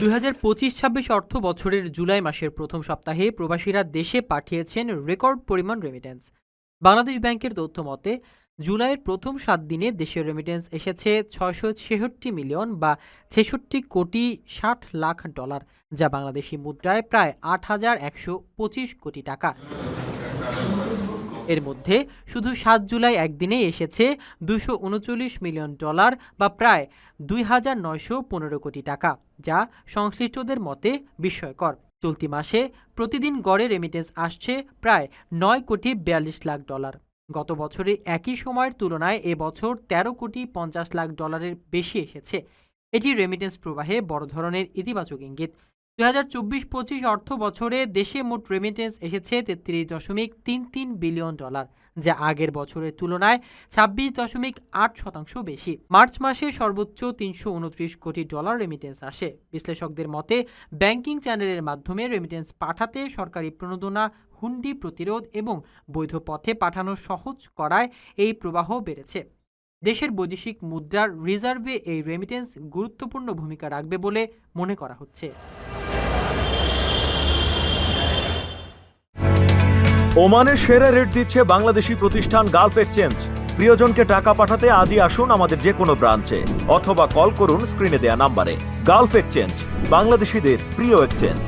দুই হাজার পঁচিশ ছাব্বিশ অর্থ বছরের জুলাই মাসের প্রথম সপ্তাহে প্রবাসীরা দেশে পাঠিয়েছেন রেকর্ড পরিমাণ রেমিটেন্স বাংলাদেশ ব্যাংকের তথ্য মতে, জুলাইয়ের প্রথম সাত দিনে দেশের রেমিটেন্স এসেছে ছয়শো ছেষট্টি মিলিয়ন বা ছেষট্টি কোটি ষাট লাখ ডলার, যা বাংলাদেশি মুদ্রায় প্রায় আট হাজার একশো পঁচিশ কোটি টাকা। এর মধ্যে শুধু সাত জুলাই একদিনে এসেছে দুশো মিলিয়ন ডলার বা প্রায় দুই হাজার নয়শো পনেরো কোটি টাকা, যা সংশ্লিষ্টদের মতে বিস্ময়কর। চলতি মাসে প্রতিদিন গড়ে রেমিটেন্স আসছে প্রায় নয় কোটি বিয়াল্লিশ লাখ ডলার। গত বছরে একই সময়ের তুলনায় এবছর তেরো কোটি পঞ্চাশ লাখ ডলারের বেশি এসেছে। এটি রেমিটেন্স প্রবাহে বড় ধরনের ইতিবাচক ইঙ্গিত। দুই হাজার চব্বিশ পঁচিশ অর্থ বছরে দেশে মোট রেমিটেন্স এসেছে তেত্রিশ দশমিক তিন তিন বিলিয়ন ডলার যা আগের বছরের তুলনায় ছাব্বিশ দশমিক আট শতাংশ বেশি। মার্চ মাসে সর্বোচ্চ তিনশো উনত্রিশ কোটি ডলার রেমিটেন্স আসে। বিশ্লেষকদের মতে ব্যাংকিং চ্যানেলের মাধ্যমে রেমিটেন্স পাঠাতে সরকারি প্রণোদনা, হুন্ডি প্রতিরোধ এবং বৈধ পথে পাঠানো সহজ করায় এই প্রবাহ বেড়েছে। দেশের বৈদেশিক মুদ্রার রিজার্ভে এই রেমিটেন্স গুরুত্বপূর্ণ ভূমিকা রাখবে বলে মনে করা হচ্ছে। ওমানের সেরা রেট দিচ্ছে বাংলাদেশি প্রতিষ্ঠান গালফ এক্সচেঞ্জ প্রিয়জনকে টাকা পাঠাতে আজই আসুন আমাদের যে কোনো ব্রাঞ্চে, অথবা কল করুন স্ক্রিনে দেয়া নাম্বারে গালফ এক্সচেঞ্জ বাংলাদেশিদের প্রিয় এক্সচেঞ্জ